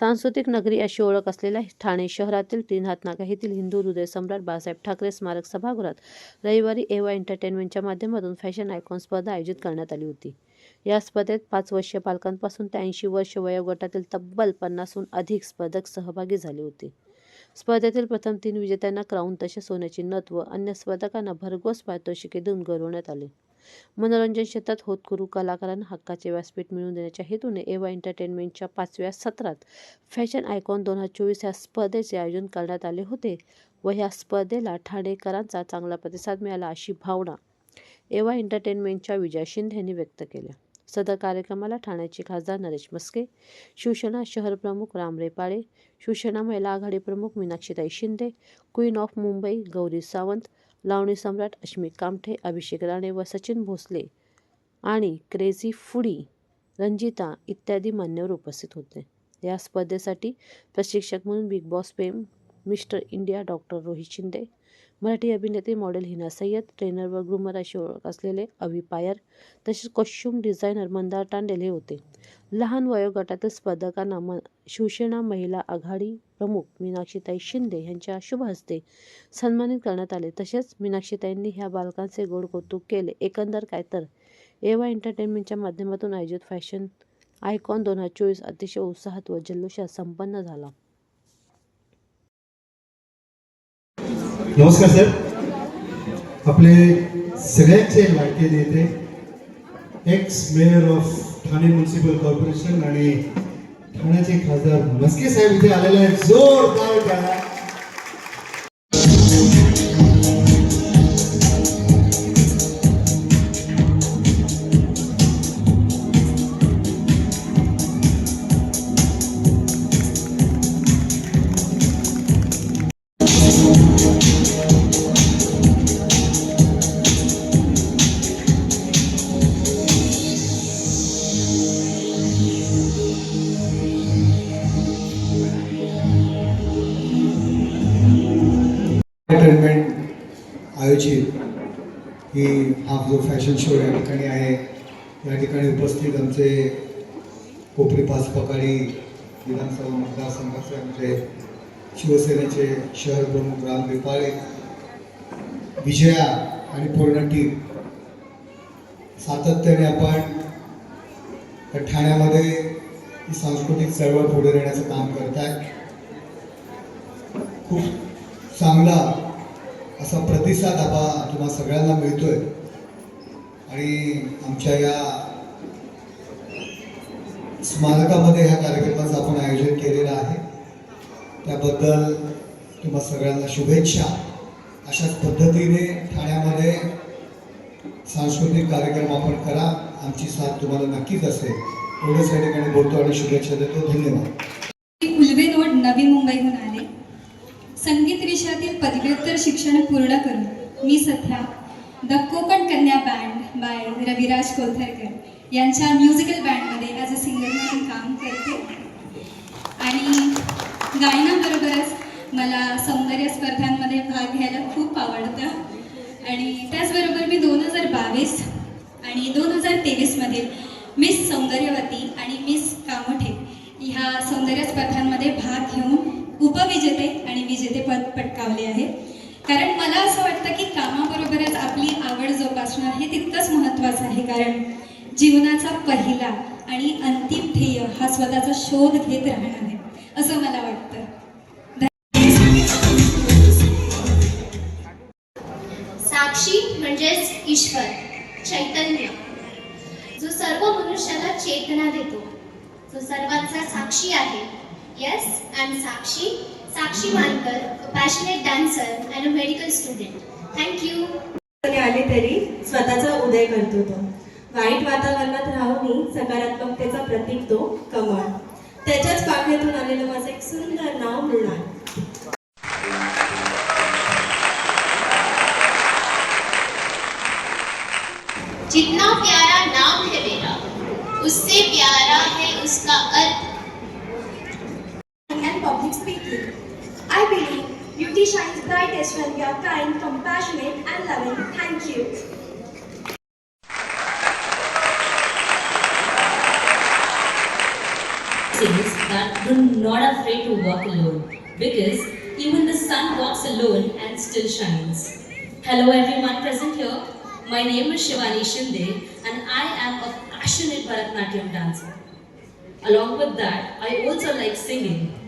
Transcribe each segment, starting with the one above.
सांस्कृतिक नगरी अशी ओळख असलेल्या ठाणे शहरातील तीन हातनाका येथील हिंदू हृदय सम्राट बाळासाहेब ठाकरे स्मारक सभागृहात रविवारी एवा एंटरटेनमेंटच्या माध्यमातून फॅशन आयकॉन स्पर्धा आयोजित करण्यात आली होती. या स्पर्धेत पाच वर्षीय पालकांपासून ते ऐंशी वर्ष वयोगटातील तब्बल पन्नासहून अधिक स्पर्धक सहभागी झाले होते. स्पर्धेतील प्रथम तीन विजेत्यांना क्राऊन तसेच सोन्याची नथ व अन्य स्पर्धकांना भरघोस पारितोषिके देऊन गौरवण्यात आले. मनोरंजन क्षेत्रात होतकरू कलाकारांना हक्काचे व्यासपीठ मिळवून देण्याच्या हेतूने एवा एंटरटेनमेंटच्या पाचव्या सत्रात फॅशन आयकॉन दोन हजार चोवीस या स्पर्धेचे आयोजन करण्यात आले होते व ह्या स्पर्धेला ठाणेकरांचा चांगला प्रतिसाद मिळाला अशी भावना एवा एंटरटेनमेंटच्या विजय शिंदे यांनी व्यक्त केल्या. सदर कार्यक्रमाला ठाण्याचे खासदार नरेश मस्के शिवसेना शहर प्रमुख राम रेपाळे शिवसेना महिला आघाडी प्रमुख मीनाक्षीताई शिंदे क्वीन ऑफ मुंबई गौरी सावंत लावणी सम्राट अश्मी कामठे अभिषेक राणे व सचिन भोसले आणि क्रेझी फुडी रंजिता इत्यादी मान्यवर उपस्थित होते. या स्पर्धेसाठी प्रशिक्षक म्हणून big boss fame mister India doctor Rohit Shinde Marathi अभिनेत्री मॉडेल हिना सय्यद ट्रेनर व ग्रुमर अशी ओळख असलेले अभि पायर तसेच कॉस्ट्युम डिझायनर मंदार तांडेल हे होते. लहान वयोगटातील स्पर्धकांना म शिवसेना महिला आघाडी प्रमुख मीनाक्षीताई शिंदे यांच्या शुभ हस्ते सन्मानित करण्यात आले. तसेच मीनाक्षीताईंनी ह्या बालकांचे गोड कौतुक केले. एकंदर काय तर एवा एंटरटेनमेंटच्या माध्यमातून आयोजित फॅशन आयकॉन दोन हजार चोवीस अतिशय उत्साहात व जल्लोषात संपन्न झाला. नमस्कार सर. आपले सगळ्यांचे लाडके नेते ex mayor of Thane municipal corporation आणि ठाण्याचे खासदार मस्के साहेब इथे आलेले आहेत. जोरदार आयोजित ही हा जो फॅशन शो या ठिकाणी आहे या ठिकाणी उपस्थित आमचे कोपरी पाच पकाळी विधानसभा मतदारसंघाचे आमचे शिवसेनेचे शहर प्रमुख राम रिपाळे विजया आणि पूर्ण टीम सातत्याने आपण ठाण्यामध्ये ही सांस्कृतिक चळवळ पुढे नेण्याचं काम करत आहे खूप चांगला असा प्रतिसाद आपा तुम्हा सगळ्यांना मिळतोय. आणि आमच्या या स्मारकामध्ये ह्या कार्यक्रमाचं आपण आयोजन केलेलं आहे. त्याबद्दल तुम्हा सगळ्यांना शुभेच्छा. अशाच पद्धतीने ठाण्यामध्ये सांस्कृतिक कार्यक्रम आपण करा. आमची साथ तुम्हाला नक्कीच असेल. एवढंच या ठिकाणी बोलतो आणि शुभेच्छा देतो. धन्यवाद मी उल्वेनोड नवी मुंबईहून आले संगीत विषयातील पदव्युत्तर शिक्षण पूर्ण करून मी सध्या the Konkan Kanya band bye Raviraj कोथरकर यांच्या म्युझिकल बँडमध्ये ॲज अ सिंगर म्हणून काम करते. आणि गायनाबरोबरच मला सौंदर्य स्पर्धांमध्ये भाग घ्यायला खूप आवडतं. आणि त्याचबरोबर मी दोन हजार बावीस आणि दोन हजार तेवीसमधील मिस सौंदर्यवती आणि मिस कामोठे ह्या सौंदर्य स्पर्धांमध्ये भाग घेऊन उपविजेते मी जेथे पद पटकावले आहे. कारण मला असं वाटतं की कामाबरोबरच आपली आवड जोपासणं हे तितकंच महत्त्वाचं आहे. कारण जीवनाचा पहिला आणि अंतिम ध्येय हा स्वतःचा शोध घेत राहणार आहे असं मला वाटतं. साक्षी म्हणजेच ईश्वर चैतन्य. जो सर्व मनुष्याला चेतना देतो. जो सर्वांचा साक्षी आहे. Yes I am Sakshi. Sakshi Mankar passionate dancer and a medical student thank you कोणी आले तरी स्वतःचा उदय करतो तो. वाईट वातावरणात राहूनही सकारात्मकतेचा प्रतीक तो कमळ. त्याच्याच पाकळीतून आलेलं माझं एक सुंदर नाव मृणाल. जितना प्यारा नाम है मेरा उससे प्यारा है उसका अर्थ। And public speaking. I believe beauty shines brightest when we are kind, compassionate, and loving. Thank you. says that You're not afraid to walk alone because even the sun walks alone and still shines. Hello, everyone present here. My name is Shivani Shinde, and I am a passionate Bharatanatyam dancer. Along with that, I also like singing,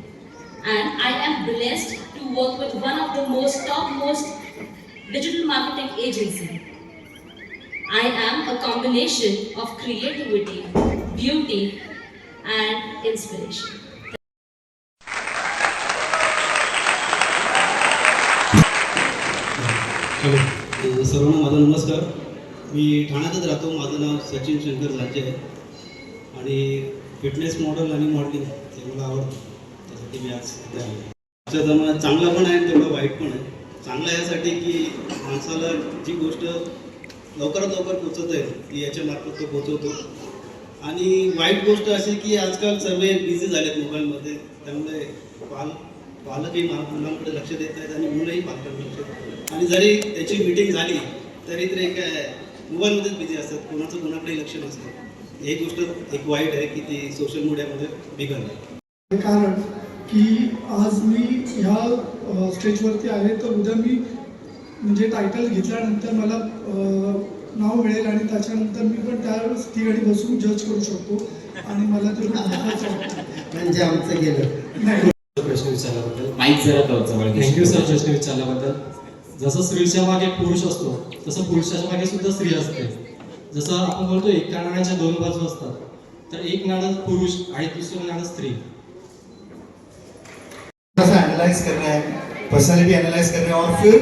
and I am blessed to work with one of the most topmost digital marketing agency. I am a combination of creativity, beauty, and inspiration. Hello सर्वांना माझा नमस्कार मी ठाण्यातच राहतो माझं नाव सचिन शंकर झांचे आहे आणि fitness model आणि modelling हे मला आवडतं त्यासाठी मी आज आमच्या जमान्यात चांगला पण आहे तेवढं वाईट पण आहे. चांगलं यासाठी की माणसाला जी गोष्ट लवकरात लवकर पोचत आहे ती याच्यामार्फत तो पोचवतो. आणि वाईट गोष्ट अशी की आजकाल सर्व बिझी झालेत मोबाईलमध्ये. त्यामुळे पाल पालकही मा- मुलांकडे लक्ष देत आहेत आणि मुलंही पालकांकडे लक्ष देत आणि जरी त्याची मीटिंग झाली तरी ते काय मोबाईलमध्येच बिझी असतात. कोणाचं कोणाकडेही लक्ष नसतं. ही गोष्ट एक वाईट आहे की ती सोशल मीडियामध्ये बिघडलं. कारण की आज मी ह्या स्टेजवरती आहे तर उद्या मी म्हणजे टायटल घेतल्यानंतर मला नाव मिळेल आणि त्याच्यानंतर मी पण त्या ठिकाणी बसून जज करू शकतो आणि मला ते म्हणजे आमचं गेलं. नाही. प्रश्न विचारल्याबद्दल. माईक जरा जवळ जवळ. घे. थँक्यू सर प्रश्न विचारल्याबद्दल. जसं स्त्रीच्या मागे पुरुष असतो तसं पुरुषाच्या मागे सुद्धा स्त्री असते. जसं आपण बोलतो एका नाण्याच्या दोन बाजू असतात. तर एक नाणं पुरुष आणि दुसरं नाणं स्त्री. थोड़ा एनालाइज करना है पर्सनालिटी एनालाइज कर रहे हैं और फिर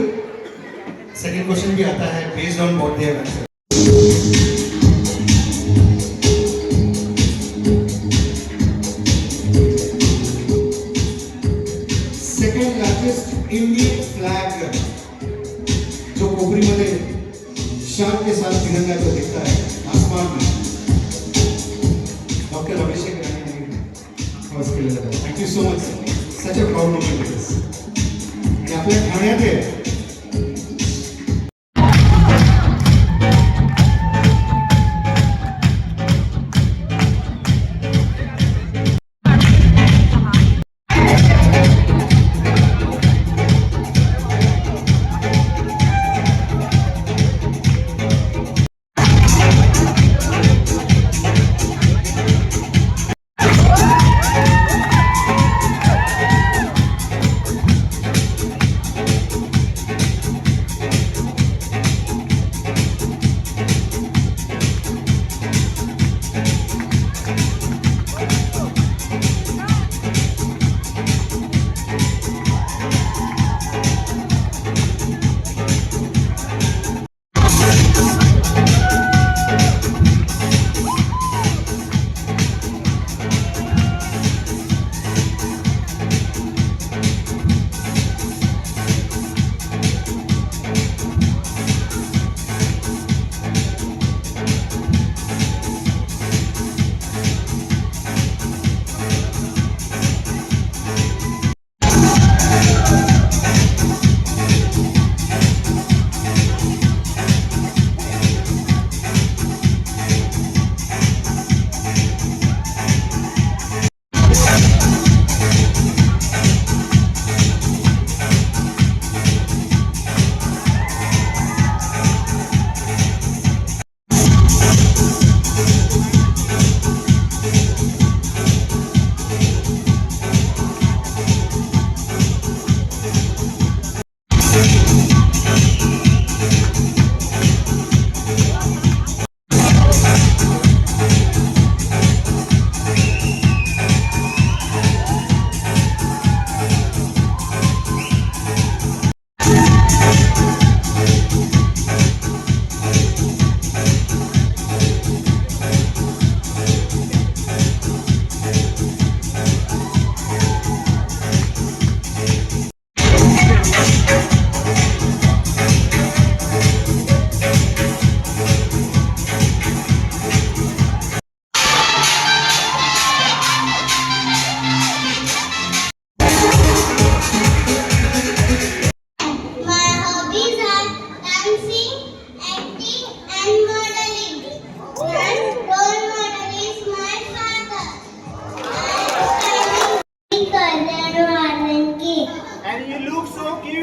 सेकंड क्वेश्चन भी आता है based on what they have answer के साथ तिरंगा जो दिखता है, आसमान में। डॉक्टर अभिषेक राणे ने फ़र्स्ट केलेलं आहे thank you so much such a proud moment it is आणि आपल्या ठाण्यात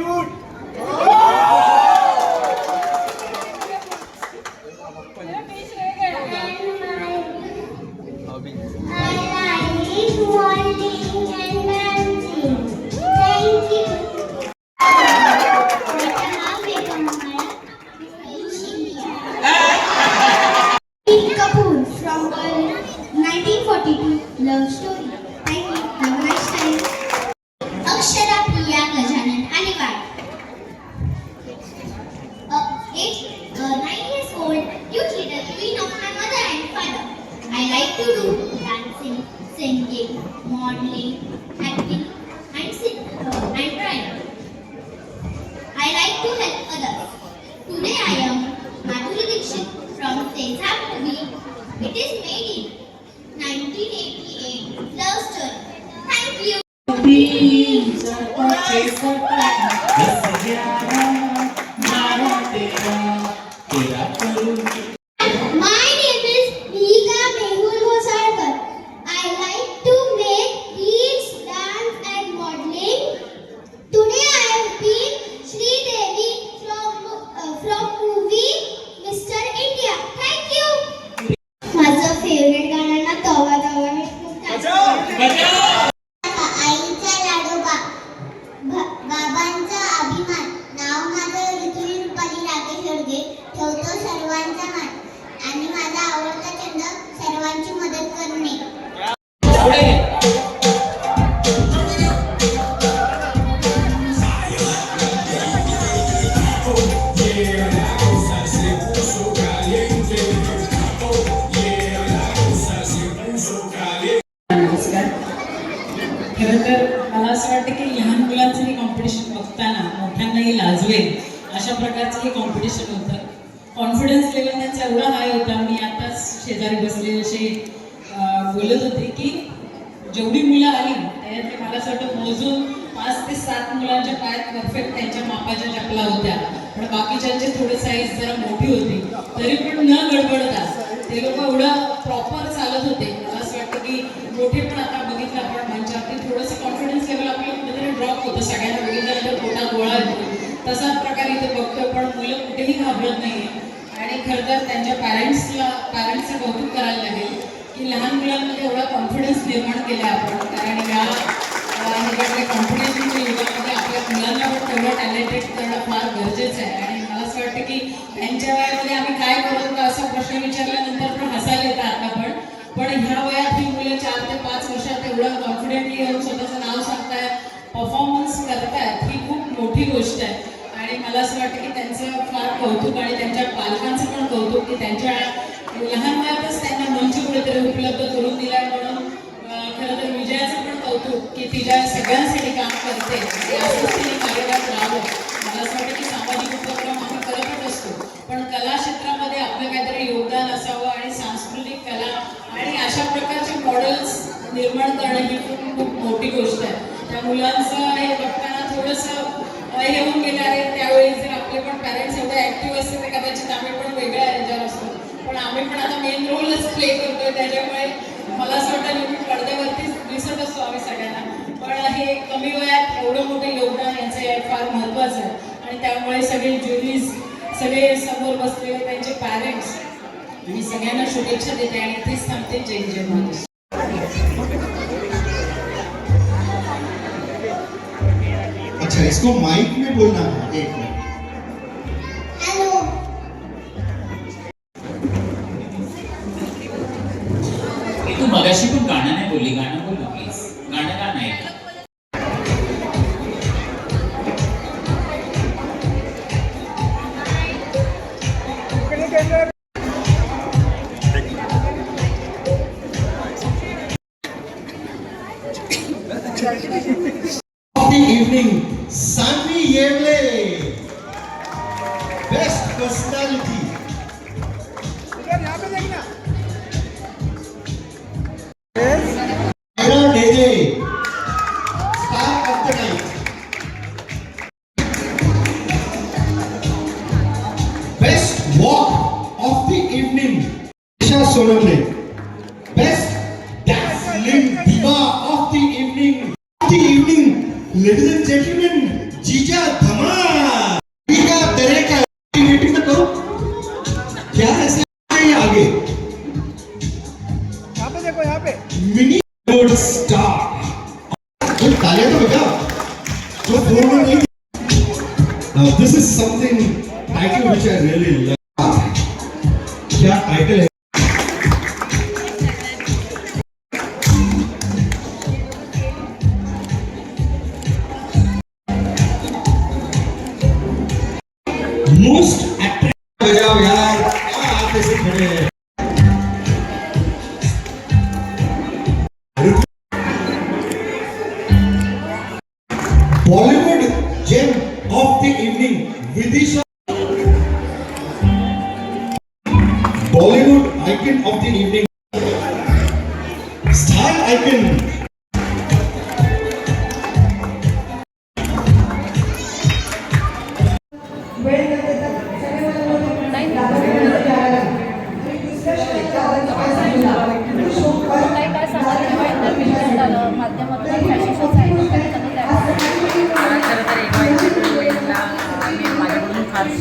oh family, and अशा प्रकारचं हे कॉम्पिटिशन होतं. कॉन्फिडन्स लेवल त्यांचा एवढा हाय होता मी आताच शेजारी बसले असे बोलत होते की जेवढी मुलं आली त्याच्यातले मला असं वाटतं मोजून पाच ते सात मुलांच्या पायात परफेक्ट त्यांच्या मापाच्या चपला होत्या. पण बाकीच्यांचे थोडे साईज जरा मोठी होती. तरी पण न गडबडता ते लोक एवढं प्रॉपर चालत होते. मला असं वाटतं की मोठे पण आता बघितलं आपण म्हणजे मंचावरती थोडंसं कॉन्फिडन्स लेवल आपलं कुठेतरी ड्रॉप होतं. सगळ्यांना बघितल्यानंतर पोटात गोळा येतो. तसाच प्रकार इथे बघतो पण मुलं कुठेही घाबरत नाही आणि खरं तर त्यांच्या पॅरेंट्सला पॅरेंट्सचं कौतुक करायला लागेल की लहान मुलांमध्ये एवढा कॉन्फिडन्स निर्माण केला आपण. कारण या ह्याच्याकडे कॉम्पिटिशनच्या म्हणजे युगामध्ये आपल्या मुलांना पण तेवढं टॅलेंटेड करणं फार गरजेचं आहे. आणि मला असं वाटतं की त्यांच्या वयामध्ये आम्ही काय करत का असा प्रश्न विचारल्यानंतर पण हसायला येतं आता पण. पण ह्या वयात ही मुलं चार ते पाच वर्षात एवढं कॉन्फिडेंटली येऊन स्वतःचं नाव सांगतायत परफॉर्मन्स करतायत ही खूप मोठी गोष्ट आहे. आणि मला असं वाटतं की त्यांचं फार कौतुक आणि त्यांच्या पालकांचं पण कौतुक की त्यांच्या लहान वयातच त्यांना मंच कुठेतरी उपलब्ध करून दिलाय म्हणून खरं तर विजयाचं पण कौतुक की तिच्या सगळ्यांसाठी काम करते. आणि असंच तिने कार्यरत राहावं. मला असं वाटतं की सामाजिक उपक्रम आम्ही करतच असतो. पण कला क्षेत्रामध्ये आपलं काहीतरी योगदान असावं आणि सांस्कृतिक कला आणि अशा प्रकारचे मॉडेल्स निर्माण करणं ही खूप खूप मोठी गोष्ट आहे. त्या मुलांचं हे बघताना थोडंसं अं, गेले होऊन त्यावेळी जर आपले पण पॅरेंट्स एवढे ॲक्टिव्ह असते तर कदाचित आम्ही पण वेगळ्या ह्याच्यावर असतो पण आम्ही पण आता मेन रोलच प्ले करतोय त्याच्यामुळे मला असं वाटतं की पडद्यावरतीच दिसत असतो आम्ही सगळ्यांना. पण हे कमी वयात एवढं मोठं योगदान यांचे फार महत्त्वाचं आहे. आणि त्यामुळे सगळे ज्युरीज सगळे समोर बसलेले त्यांचे पॅरेंट्स आणि सगळ्यांना शुभेच्छा देते आणि इथेच थांबते. जय जय महाराज अच्छा इसको माइक में बोलना है Best walk of the evening. Isha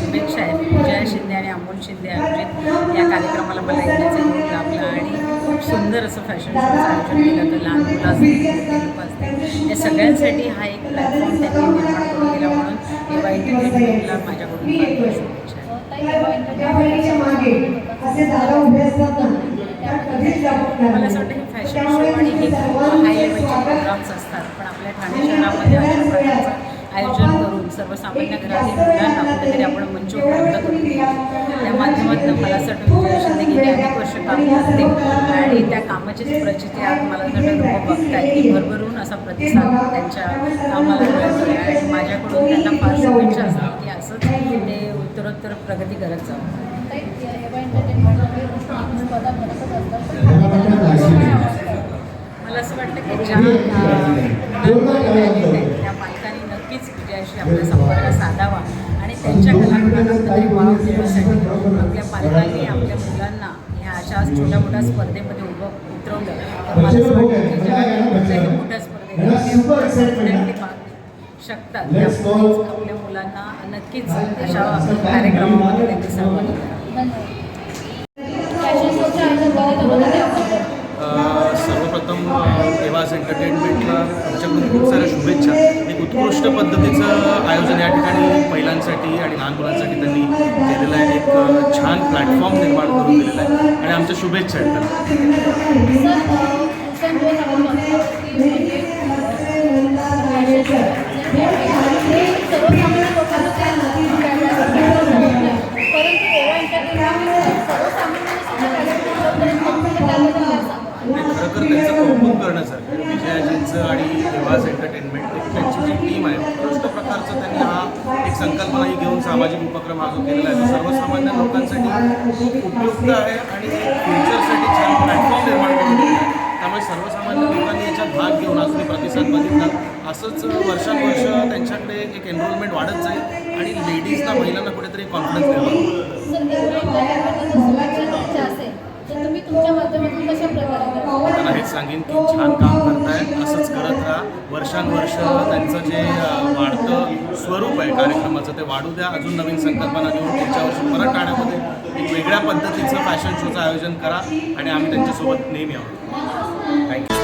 Shinde आणि अमोल शिंदे आयोजित या कार्यक्रमाला मला योग लाभला आणि खूप सुंदर असं फॅशन शोचं आयोजन केलं. होतं लहान मुलं असतील या सगळ्यांसाठी हा एक प्लॅटफॉर्म त्यांनी निर्माण माझ्याकडून? मला असं वाटतं की फॅशन शो आणि हे खूप हाय लेवलचे प्रोग्राम्स असतात पण आपल्या ठाणे शहरामध्ये आयोजन सर्वसामान्य घरातील मुलांना कुठेतरी आपण मंच उपलब्ध करून त्या माध्यमातून मला असं वाटतं शिंदे गेली अनेक वर्ष काम करते आणि त्या कामाचीच प्रचिती आज मला वाटतं लोक बघताय की भरभरून असा प्रतिसाद त्यांच्या कामाला मिळतो आणि माझ्याकडून त्यांना फार शुभेच्छा असतात की असंच ते उत्तरोत्तर प्रगती करत जावं. मला असं वाटतं की ज्या मुलांमध्ये talent आहे, त्या पालकांनी नक्कीच विजयाशी आपला संपर्क साधावा आणि त्यांच्या कलागुणांना कुठेतरी वाव देण्यासाठी आपल्या पालकांनी आपल्या मुलांना ह्या अशा छोट्या मोठ्या स्पर्धेमध्ये उभं उतरवलं. तर मला असं वाटतं की ज्या कुठल्याही मोठ्या भाग घेऊ शकतात त्या आपल्या मुलांना नक्कीच अशा कार्यक्रमामध्ये त्यांनी सहभागी उत्कृष्ट पद्धतीचं आयोजन या ठिकाणी महिलांसाठी आणि लहान मुलांसाठी त्यांनी केलेलं आहे. एक छान प्लॅटफॉर्म निर्माण करून दिलेला आहे. आणि आमच्या शुभेच्छा आहेत खरं तर त्यांचं कौतुक करण्यासारखं आहे. आणि रिवाज एंटरटेनमेंट त्यांची जी टीम आहे उत्कृष्ट प्रकारचं त्यांनी हा एक संकल्पनाही घेऊन सामाजिक उपक्रम हा जो केलेला आहे सर्वसामान्य लोकांसाठी खूप उपयुक्त आहे आणि फ्युचरसाठी छान प्लॅटफॉर्म निर्माण करून आहे. त्यामुळे सर्वसामान्य लोकांनी याच्यात भाग घेऊन आज प्रतिसाद बघितला. असंच वर्षानुवर्ष त्यांच्याकडे एक एनरोलमेंट वाढत जाईल आणि लेडीजला महिलांना कुठेतरी कॉन्फिडन्स निर्माण त्यांना हेच सांगेन की छान काम करतायत असंच करत राहा. वर्षानुवर्ष त्यांचं जे वाढतं स्वरूप आहे कार्यक्रमाचं ते वाढू द्या. अजून नवीन संकल्पना घेऊन पुढच्या वर्षी परत एक वेगळ्या पद्धतीचं फॅशन शोचं आयोजन करा आणि आम्ही त्यांच्यासोबत नेहमी आहोत. थँक्यू